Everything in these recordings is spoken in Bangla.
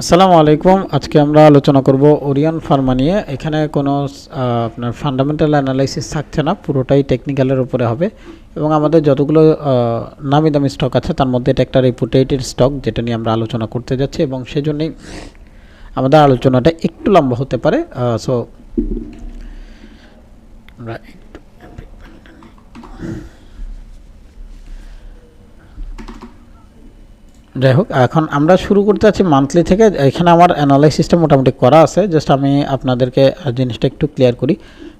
আসসালামু আলাইকুম। আজকে আমরা আলোচনা করব ওরিয়ন ফার্মা নিয়ে। এখানে কোনো আপনার ফান্ডামেন্টাল অ্যানালাইসিস থাকছে না, পুরোটাই টেকনিক্যালের উপরে হবে। এবং আমাদের যতগুলো নামি দামি স্টক আছে, তার মধ্যে এটা একটা রিপুটেটেড স্টক যেটা নিয়ে আমরা আলোচনা করতে যাচ্ছি এবং সেজন্যই আমাদের আলোচনাটা একটু লম্বা হতে পারে। সো আমরা যাই হোক, এখন আমরা শুরু করতে যাচ্ছি মান্থলি থেকে। এখানে আমার অ্যানালাইসিসটা মোটামুটি করা আছে। জাস্ট আমি আপনাদেরকে জিনিসটা একটু ক্লিয়ার করি।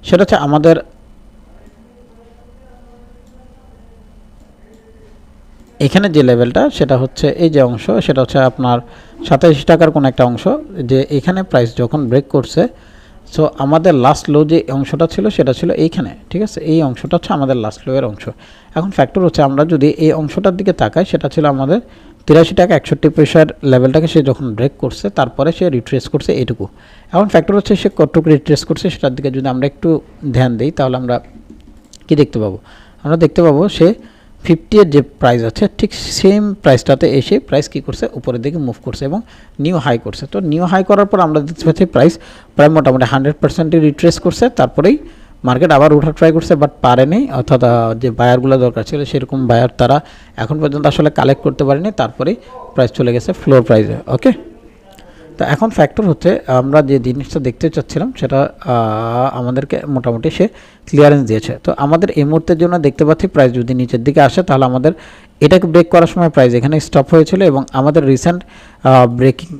সেটা হচ্ছে আমাদের এখানে যে লেভেলটা সেটা হচ্ছে এই যে অংশ, সেটা হচ্ছে আপনার সাতাইশ টাকার কোনো একটা অংশ, যে এখানে প্রাইস যখন ব্রেক করছে সো আমাদের লাস্ট লো যে অংশটা ছিল, সেটা ছিল এইখানে, ঠিক আছে? এই অংশটা হচ্ছে আমাদের লাস্ট লো এর অংশ। এখন ফ্যাক্টর হচ্ছে আমরা যদি এই অংশটার দিকে তাকাই, সেটা ছিল আমাদের তিরাশি টাকা একষট্টি পয়সার লেভেলটাকে সে যখন ব্রেক করছে, তারপরে সে রিট্রেস করছে এটুকু। এখন ফ্যাক্টর হচ্ছে সে কতটুকু রিট্রেস করছে সেটার দিকে যদি আমরা একটু ধ্যান দিই, তাহলে আমরা কি দেখতে পাবো? আমরা দেখতে পাবো সে ফিফটি এর যে প্রাইস আছে, ঠিক সেম প্রাইসটাতে এসে প্রাইস কি করছে? উপরের দিকে মুভ করছে এবং নিউ হাই করছে। তো নিউ হাই করার পর আমরা দেখতে পাচ্ছি প্রাইস প্রায় মোটামুটি হান্ড্রেড পার্সেন্টই রিট্রেস করছে, তারপরেই মার্কেট আবার ওঠার ট্রাই করছে বাট পারেনি, অর্থাৎ যে বায়ারগুলো দরকার ছিল, সেরকম বায়ার তারা এখন পর্যন্ত আসলে কালেক্ট করতে পারেনি তারপরেই প্রাইস চলে গেছে ফ্লোর প্রাইসে ওকে তো এখন ফ্যাক্টর হচ্ছে, আমরা যে জিনিসটা দেখতে চাচ্ছিলাম, সেটা আমাদেরকে মোটামুটি সে ক্লিয়ারেন্স দিয়েছে। তো আমাদের এই মুহূর্তের জন্য দেখতে পাচ্ছি প্রাইস যদি নিচের দিকে আসে, তাহলে আমাদের এটাকে ব্রেক করার সময় প্রাইস এখানে স্টপ হয়েছিল এবং আমাদের রিসেন্ট ব্রেকিং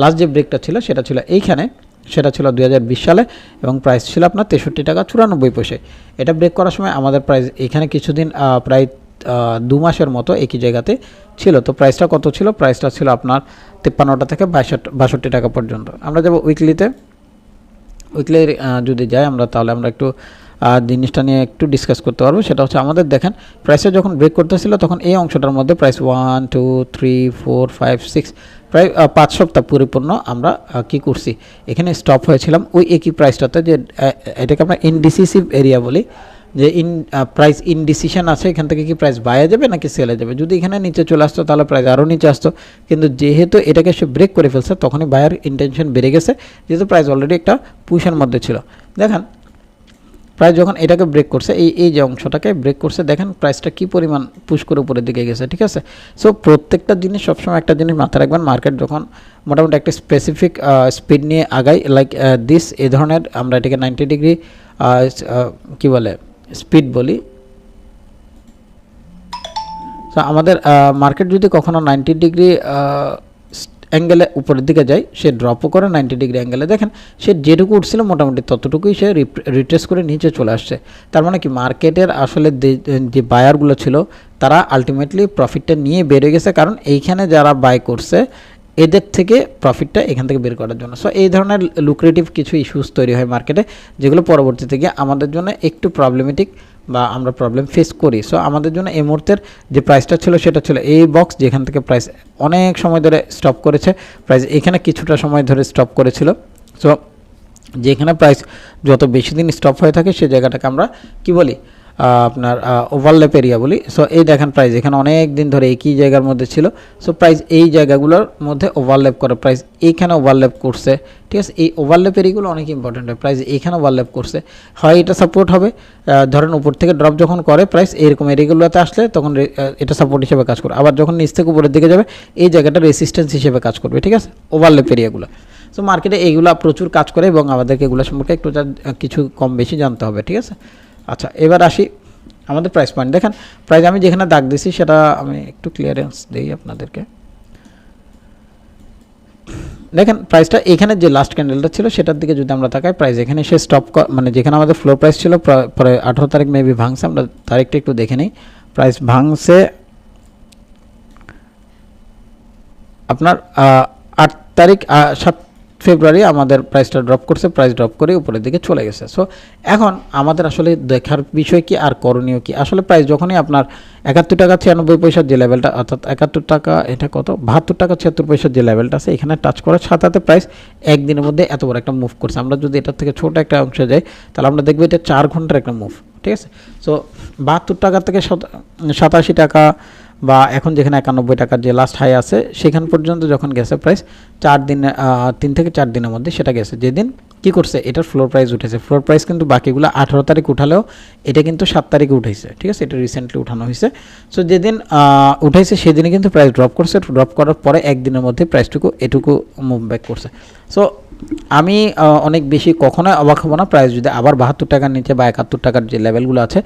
লাস্ট যে ব্রেকটা ছিল, সেটা ছিল এইখানে। সেটা ছিল দুই হাজার বিশ সালে এবং প্রাইস ছিল আপনার তেষট্টি টাকা চুরানব্বই পয়সে এটা ব্রেক করার সময় আমাদের প্রাইস এখানে কিছুদিন প্রায় দু মাসের মতো একই জায়গাতে ছিল। তো প্রাইসটা কত ছিল? প্রাইসটা ছিল আপনার তিপ্পান্নটা থেকে বাষট্টি টাকা পর্যন্ত। আমরা যাব উইকলিতে উইকলি যদি যাই আমরা তাহলে আমরা একটু জিনিসটা নিয়ে একটু ডিসকাস করতে পারব। সেটা হচ্ছে আমাদের দেখেন প্রাইসে যখন ব্রেক করতেছিল তখন এই অংশটার মধ্যে price one two three four five six প্রায় পাঁচ সপ্তাহ পরিপূর্ণ আমরা কি করছি? এখানে স্টপ হয়েছিলাম ওই একই প্রাইসটাতে যে এটাকে আমরা ইনডিসিসিভ এরিয়া বলি, যে ইন প্রাইস ইনডিসিশন আছে, এখান থেকে কি প্রাইস বায়া যাবে নাকি সেলে যাবে? যদি এখানে নিচে চলে আসতো, তাহলে প্রাইস আরও নিচে আসতো। কিন্তু যেহেতু এটাকে সে ব্রেক করে ফেলছে, তখনই বায়ার ইন্টেনশন বেড়ে গেছে, যেহেতু প্রাইস অলরেডি একটা পুষের মধ্যে ছিল। দেখেন প্রাইস যখন এটাকে ব্রেক করছে, এই এই যে অংশটাকে ব্রেক করছে, দেখেন প্রাইসটা কি পরিমাণ পুশ করে উপরের দিকে গেছে, ঠিক আছে? সো প্রত্যেকটা জিনিস সবসময় একটা জিনিস মাথায় রাখবেন মার্কেট যখন মোটামুটি একটা স্পেসিফিক স্পিড নিয়ে আগাই লাইক দিস এই ধরনের, আমরা এটাকে নাইনটি ডিগ্রি কি বলে স্পিড বলি। তো আমাদের মার্কেট যদি কখনো নাইনটি ডিগ্রি অ্যাঙ্গেলে উপরের দিকে যায়, সে ড্রপও করে নাইনটি ডিগ্রি অ্যাঙ্গেলে দেখেন, সে যেটুকু উঠছিল মোটামুটি ততটুকুই সে রিট্রেস করে নিচে চলে আসছে। তার মানে কি মার্কেটের আসলে যে- বায়ারগুলো ছিল, তারা আলটিমেটলি প্রফিটটা নিয়ে বেড়ে গেছে। কারণ এইখানে যারা বাই করছে, এদের থেকে প্রফিটটা এখান থেকে বের করার জন্য। সো এই ধরনের লুক্রেটিভ কিছু ইস্যুস তৈরি হয় মার্কেটে যেগুলো পরবর্তীতে গিয়ে আমাদের জন্য একটু প্রবলেমেটিক বা আমরা প্রবলেম ফেস করি। সো আমাদের জন্য এই মুহূর্তের যে প্রাইসটা ছিল, সেটা ছিল এই বক্স যেখান থেকে প্রাইস অনেক সময় ধরে স্টপ করেছে। প্রাইস এখানে কিছুটা সময় ধরে স্টপ করেছিল। সো যেখানে প্রাইস যত বেশি দিন স্টপ হয়ে থাকে সেই জায়গাটাকে আমরা কি বলি? আপনার ওভারল্যাপ এরিয়া বলি। সো এই দেখেন প্রাইস এখানে অনেক দিন ধরে একই জায়গার মধ্যে ছিল। সো প্রাইস এই জায়গাগুলোর মধ্যে ওভারল্যাপ করে প্রাইস এইখানে ওভারল্যাপ করছে। ঠিক আছে? এই ওভারল্যাপ এরিয়াগুলো অনেক ইম্পর্টেন্ট হয়। প্রাইস এইখানে ওভারল্যাপ করছে। হয় এটা সাপোর্ট হবে। ধরেন উপর থেকে ড্রপ যখন করে প্রাইস এরকম এরিয়াগুলোতে আসলে তখন এটা সাপোর্ট হিসেবে কাজ করবে। আবার যখন নিচ থেকে উপরের দিকে যাবে, এই জায়গাটা রেসিস্ট্যান্স হিসেবে কাজ করবে। ঠিক আছে? ওভারল্যাপ এরিয়াগুলো সো মার্কেটে এইগুলো প্রচুর কাজ করে এবং আমাদেরকে এগুলো সম্পর্কে একটু কিছু কম বেশি জানতে হবে। ঠিক আছে? আচ্ছা এবার আসি আমাদের প্রাইস পয়েন্ট দেখেন প্রাইস আমি যেখানে দাগ দিছি সেটা আমি একটু ক্লিয়ারেন্স দিই আপনাদেরকে। দেখেন প্রাইসটা এখানে যে লাস্ট ক্যান্ডেলটা ছিল, সেটার দিকে যদি আমরা তাকাই প্রাইস এখানে সে স্টপ মানে যেখানে আমাদের ফ্লোর প্রাইস ছিল, প্রা- আঠারো তারিখ মেবি ভাঙছে, আমরা তারিখটা একটু দেখে নিই। প্রাইস ভাঙছে আপনার আট তারিখ সাত ফেব্রুয়ারি আমাদের প্রাইসটা ড্রপ করছে প্রাইস ড্রপ করে উপরের দিকে চলে গেছে। সো এখন আমাদের আসলে দেখার বিষয় কি আর করণীয় কি? আসলে প্রাইস যখনই আপনার একাত্তর টাকা ছিয়ানব্বই পয়সার যে লেভেলটা অর্থাৎ একাত্তর টাকা, এটা কত? বাহাত্তর টাকা ছিয়াত্তর পয়সার যে লেভেলটা আছে, এখানে টাচ করার সাথে প্রাইস একদিনের মধ্যে এত বড় একটা মুভ করছে। আমরা যদি এটার থেকে ছোট একটা অংশে যাই, তাহলে আমরা দেখব এটা চার ঘণ্টার একটা মুভ ঠিক আছে? সো বাহাত্তর টাকা থেকে সাত- সাতাশি টাকা বা এখন যেখানে একানব্বই টাকার যে লাস্ট হাই আছে, সেখান পর্যন্ত যখন গেছে প্রাইস চার দিনে তিন থেকে চার দিনের মধ্যে সেটা গেছে। যেদিন কি করছে, এটার ফ্লোর প্রাইস উঠেছে। ফ্লোর প্রাইস কিন্তু বাকিগুলো আঠারো তারিখ উঠালেও এটা কিন্তু সাত তারিখে উঠেছে, ঠিক আছে? এটা রিসেন্টলি উঠানো হয়েছে। সো যেদিন উঠাইছে সেদিনই কিন্তু প্রাইস ড্রপ করছে। ড্রপ করার পরে একদিনের মধ্যে প্রাইসটুকু এটুকু মুভ ব্যাক করছে। সো আমি অনেক বেশি কখনোই অবাক হব না। প্রাইস যদি আবার বাহাত্তর টাকার নিচে বা একাত্তর টাকার যে লেভেলগুলো আছে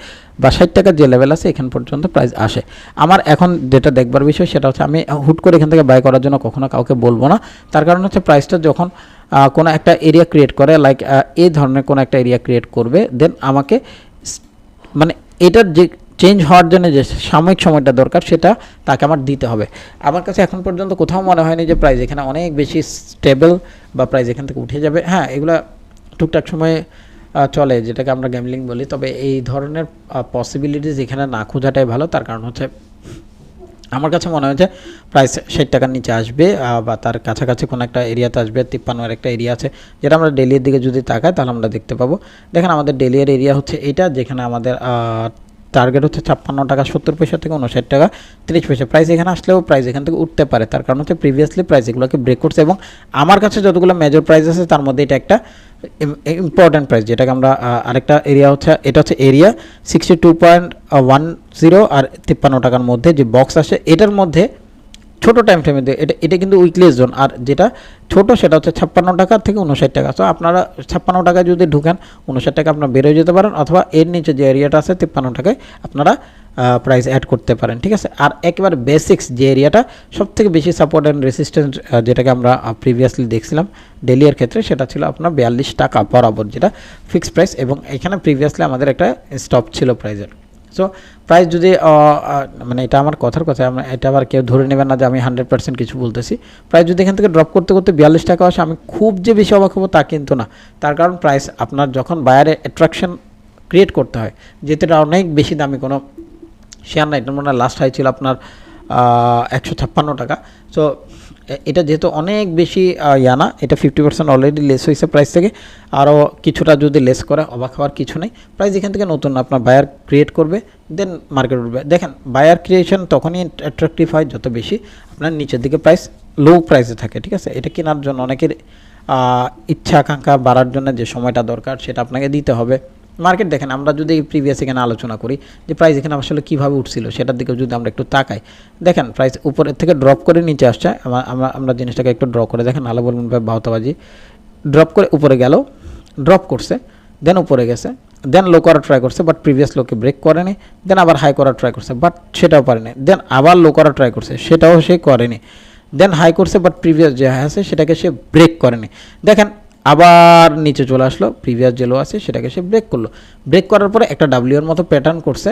বা ষাট টাকার যে লেভেল আছে, এখান পর্যন্ত প্রাইস আসে। আমার এখন যেটা দেখবার বিষয়, সেটা হচ্ছে আমি হুট করে এখান থেকে বাই করার জন্য কখনো কাউকে বলব না। তার কারণ হচ্ছে প্রাইসটা যখন কোনো একটা এরিয়া ক্রিয়েট করে, লাইক এই ধরনের কোনো একটা এরিয়া ক্রিয়েট করবে, দেন আমাকে মানে এটার যে চেঞ্জ হওয়ার জন্য যে সাময়িক সময়টা দরকার, সেটা তাকে আমার দিতে হবে। আমার কাছে এখন পর্যন্ত কোথাও মনে হয়নি যে প্রাইস এখানে অনেক বেশি স্টেবল বা প্রাইস এখান থেকে উঠে যাবে। হ্যাঁ এগুলো টুকটাক সময়ে চলে, যেটাকে আমরা গ্যামলিং বলি। তবে এই ধরনের পসিবিলিটিস এখানে না খোঁজাটাই ভালো। তার কারণ হচ্ছে, আমার কাছে মনে হয়েছে প্রায় ষাট টাকার নিচে আসবে বা তার কাছাকাছি কোনো একটা এরিয়াতে আসবে, তিপ্পান্নর একটা এরিয়া আছে, যেটা আমরা ডেলির দিকে যদি তাকাই, তাহলে আমরা দেখতে পাবো। দেখেন, আমাদের ডেলিয়ার এরিয়া হচ্ছে এটা, যেখানে আমাদের টার্গেট হচ্ছে ছাপ্পান্ন টাকা সত্তর পয়সা থেকে উনষাট টাকা তিরিশ পয়সা। প্রাইস এখানে আসলেও প্রাইস এখান থেকে উঠতে পারে। তার কারণ হচ্ছে প্রিভিয়াসলি প্রাইস এগুলোকে ব্রেক করছে এবং আমার কাছে যতগুলো মেজর প্রাইস আছে, তার মধ্যে এটা একটা ইম্পর্ট্যান্ট প্রাইস যেটাকে আমরা আরেকটা এরিয়া হচ্ছে, এটা হচ্ছে area sixty two point one zero আর তিপ্পান্ন টাকার মধ্যে যে বক্স আসে, এটার মধ্যে ছোটো টাইম ফ্রেমে এটা এটা কিন্তু উইকলি জোন আর যেটা ছোট, সেটা হচ্ছে ছাপ্পান্ন টাকা থেকে উনষাট টাকা। তো আপনারা ছাপ্পান্ন টাকায় যদি ঢুকেন উনষাট টাকা আপনার বেরোয় যেতে পারেন, অথবা এর নিচে যে এরিয়াটা আছে, তিপ্পান্ন টাকায় আপনারা প্রাইস অ্যাড করতে পারেন, ঠিক আছে? আর একেবারে বেসিক্স যে এরিয়াটা সব থেকে বেশি সাপোর্ট অ্যান্ড রেসিস্ট্যান্স যেটাকে আমরা প্রিভিয়াসলি দেখছিলাম ডেলিয়ার ক্ষেত্রে, সেটা ছিল আপনার বিয়াল্লিশ টাকা বরাবর, যেটা ফিক্সড প্রাইস এবং এখানে প্রিভিয়াসলি আমাদের একটা স্টপ ছিল প্রাইজের সো প্রাইস যদি মানে এটা আমার কথার কথা এটা আবার কেউ ধরে নেবেন না যে আমি হান্ড্রেড পার্সেন্ট কিছু বলতেছি। প্রাইস যদি এখান থেকে ড্রপ করতে করতে বিয়াল্লিশ টাকা আসে, আমি খুব যে বেশি অবাক হব তা কিন্তু না। তার কারণ প্রাইস আপনার যখন বায়ারে অ্যাট্রাকশন ক্রিয়েট করতে হয় যেটা অনেক বেশি দামি, কোনো শেয়ার না এটার মনে লাস্ট হাই ছিল আপনার একশো ছাপ্পান্ন টাকা। সো এটা যেহেতু অনেক বেশি আহ, ইয়া না এটা ফিফটি পার্সেন্ট অলরেডি লেস হয়েছে প্রাইস থেকে। আরও কিছুটা যদি লেস করে অবাক হওয়ার কিছু নেই। প্রাইস এখান থেকে নতুন আপনার বায়ার ক্রিয়েট করবে দেন মার্কেট উঠবে। দেখেন বায়ার ক্রিয়েশন তখনই অ্যাট্রাকটিভ হয় যত বেশি আপনার নিচের দিকে প্রাইস লো প্রাইসে থাকে ঠিক আছে? এটা কেনার জন্য অনেকের ইচ্ছা আকাঙ্ক্ষা বাড়ার জন্য যে সময়টা দরকার সেটা আপনাকে দিতে হবে। মার্কেট দেখেন, আমরা যদি প্রিভিয়াস এখানে আলোচনা করি যে প্রাইস এখানে আসলে কীভাবে উঠছিল, সেটার দিকে যদি আমরা একটু তাকাই। দেখেন প্রাইস উপরের থেকে ড্রপ করে নিচে আসছে, আমা- আমরা আমরা জিনিসটাকে একটু ড্র করে দেখেন, আলো বলবেন ভাই বাহতাবাজি। ড্রপ করে উপরে গেল ড্রপ করছে দেন উপরে গেছে দেন লো করার ট্রাই করছে বাট প্রিভিয়াস লোকে ব্রেক করেনি দেন আবার হাই করার ট্রাই করছে বাট সেটাও পারেনি দেন আবার লো করার ট্রাই করছে, সেটাও সে করেনি দেন হাই করছে বাট প্রিভিয়াস যে হাই আছে, সেটাকে সে ব্রেক করেনি। দেখেন আবার নিচে চলে আসলো প্রিভিয়াস যে লো আছে সেটাকে সে ব্রেক করল। ব্রেক করার পরে একটা ডাব্লিউর মতো প্যাটার্ন করছে।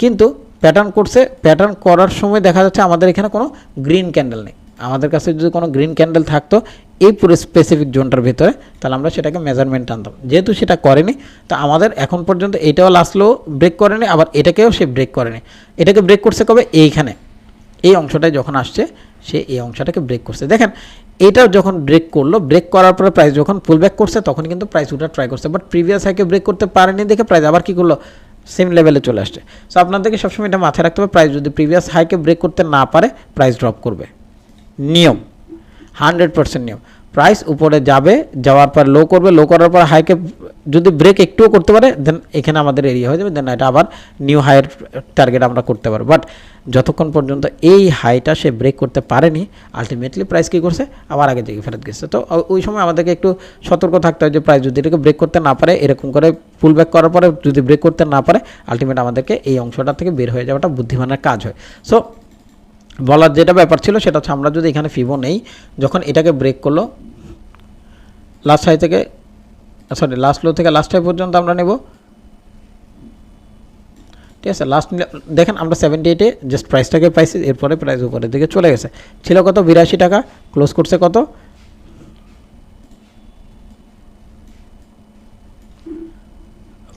কিন্তু প্যাটার্ন করছে প্যাটার্ন করার সময় দেখা যাচ্ছে আমাদের এখানে কোনো গ্রিন ক্যান্ডেল নেই। আমাদের কাছে যদি কোনো গ্রিন ক্যান্ডেল থাকতো এই পুরো স্পেসিফিক জোনটার ভিতরে, তাহলে আমরা সেটাকে মেজারমেন্ট আনতাম। যেহেতু সেটা করেনি, তা আমাদের এখন পর্যন্ত এটাও লাস্টলেও ব্রেক করেনি, আবার এটাকেও সে ব্রেক করেনি। এটাকে ব্রেক করছে কবে? এইখানে। এই অংশটায় যখন আসছে, সে এই অংশটাকে ব্রেক করছে। দেখেন এটা যখন ব্রেক করল ব্রেক করার পরে প্রাইস যখন পুল ব্যাক করছে তখন কিন্তু প্রাইস উঠার ট্রাই করছে। বাট প্রিভিয়াস হাইকে ব্রেক করতে পারেনি দেখে প্রাইস আবার কী করল? সেম লেভেলে চলে আসছে। সো আপনাদেরকে সবসময় এটা মাথায় রাখতে হবে প্রাইস যদি প্রিভিয়াস হাইকে ব্রেক করতে না পারে প্রাইস ড্রপ করবে। নিয়ম। হান্ড্রেড পার্সেন্ট নিয়ম। প্রাইস উপরে যাবে, যাওয়ার পর লো করবে লো করার পর হাইকে যদি ব্রেক একটুও করতে পারে দেন এখানে আমাদের এরিয়া হয়ে যাবে দেন এটা আবার নিউ হাইয়ের টার্গেট আমরা করতে পারব। বাট যতক্ষণ পর্যন্ত এই হাইটা সে ব্রেক করতে পারেনি আলটিমেটলি প্রাইস কী করছে? আবার আগে দিকে ফেরত গেছে। তো ওই সময় আমাদেরকে একটু সতর্ক থাকতে হয় যে প্রাইস যদি এটাকে ব্রেক করতে না পারে, এরকম করে ফুল ব্যাক করার পরে যদি ব্রেক করতে না পারে আলটিমেট আমাদেরকে এই অংশটা থেকে বের হয়ে যাওয়াটা বুদ্ধিমানের কাজ হয়। সো বলার যেটা ব্যাপার ছিল সেটা হচ্ছে আমরা যদি এখানে ফিবো নেই, যখন এটাকে ব্রেক করল লাস্ট হাই থেকে সরি লাস্ট লো থেকে লাস্ট হাই পর্যন্ত আমরা নেব। ঠিক আছে লাস্ট দেখেন আমরা সেভেন্টি এইটে জাস্ট প্রাইসটাকে পাইছি, এরপরে প্রাইস উপরের দিকে চলে গেছে। ছিল কত? বিরাশি টাকা ক্লোজ করছে কত?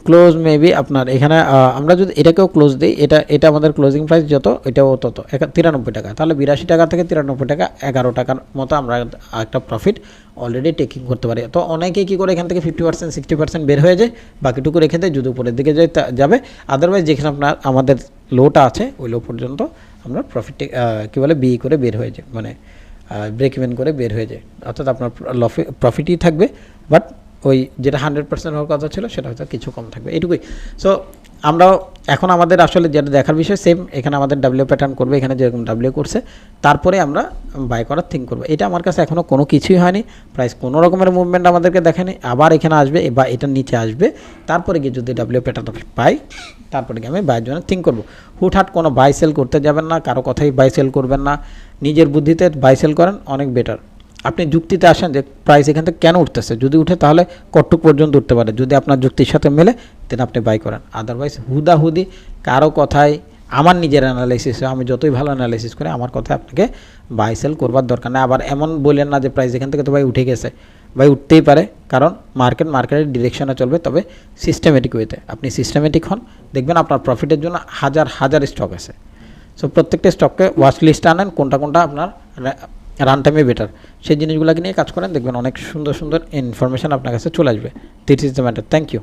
ক্লোজ মেবি আপনার এখানে আমরা যদি এটাকেও ক্লোজ দিই, এটা এটা আমাদের ক্লোজিং প্রাইস যত, এটাও তত। তিরানব্বই টাকা। তাহলে বিরাশি টাকা থেকে তিরানব্বই টাকা, এগারো টাকার মতো আমরা একটা প্রফিট অলরেডি টেকিং করতে পারি। তো অনেকেই কী করে এখান থেকে ফিফটি পার্সেন্ট সিক্সটি পার্সেন্ট বের হয়ে যায়, বাকিটুকু রেখে দেয়, যদি উপরের দিকে যাবে। আদারওয়াইজ যেখানে আপনার, আমাদের লোটা আছে, ওই লো পর্যন্ত আমরা প্রফিটে কী বলে বি করে বের হয়ে যায় মানে ব্রেক ইভেন করে বের হয়ে যায়। অর্থাৎ আপনার প্রফিটই থাকবে বাট ওই যেটা হান্ড্রেড পার্সেন্ট হওয়ার কথা ছিল, সেটা হয়তো কিছু কম থাকবে। এটুকুই। সো আমরাও এখন আমাদের আসলে যেটা দেখার বিষয় সেম এখানে আমাদের ডাব্লিউ প্যাটার্ন করবে, এখানে যেরকম ডাব্লিউ করছে, তারপরে আমরা বাই করার থিঙ্ক করব। এটা আমার কাছে এখনও কোনো কিছুই হয়নি। প্রাইস কোনো রকমের মুভমেন্ট আমাদেরকে দেখেনি। আবার এখানে আসবে বা এটার নিচে আসবে। তারপরে গিয়ে যদি ডাব্লিউ প্যাটার্ন পাই, তারপরে গিয়ে আমি বাইয়ের জন্য থিঙ্ক করব। হুটহাট কোনো বাই সেল করতে যাবেন না, কারও কথাই বাই সেল করবেন না। নিজের বুদ্ধিতে বাই সেল করেন, অনেক বেটার আপনি যুক্তিতে আসেন যে প্রাইস এখান থেকে কেন উঠতেছে? যদি উঠে তাহলে কটুক পর্যন্ত উঠতে পারে। যদি আপনার যুক্তির সাথে মেলে দেন আপনি বাই করেন। আদারওয়াইজ হুদাহুদি, কারও কথায় আমার নিজের অ্যানালাইসিস আমি যতই ভালো অ্যানালাইসিস করি, আমার কথায় আপনাকে বাই সেল করবার দরকার নেই। আবার এমন বললেন না যে প্রাইস এখান থেকে তো ভাই উঠে গেছে। ভাই উঠতেই পারে, কারণ মার্কেট মার্কেটের ডিরেকশনে চলবে, তবে সিস্টেমেটিক ওয়েতে আপনি সিস্টেমেটিক হন, দেখবেন আপনার প্রফিটের জন্য হাজার হাজার স্টক আছে। সো প্রত্যেকটা স্টককে ওয়াচ লিস্টে আনেন, কোনটা কোনটা আপনার রান টাইমে বেটার সেই জিনিসগুলোকে নিয়ে কাজ করেন, দেখবেন অনেক সুন্দর সুন্দর ইনফরমেশান আপনার কাছে চলে আসবে। This is the matter thank you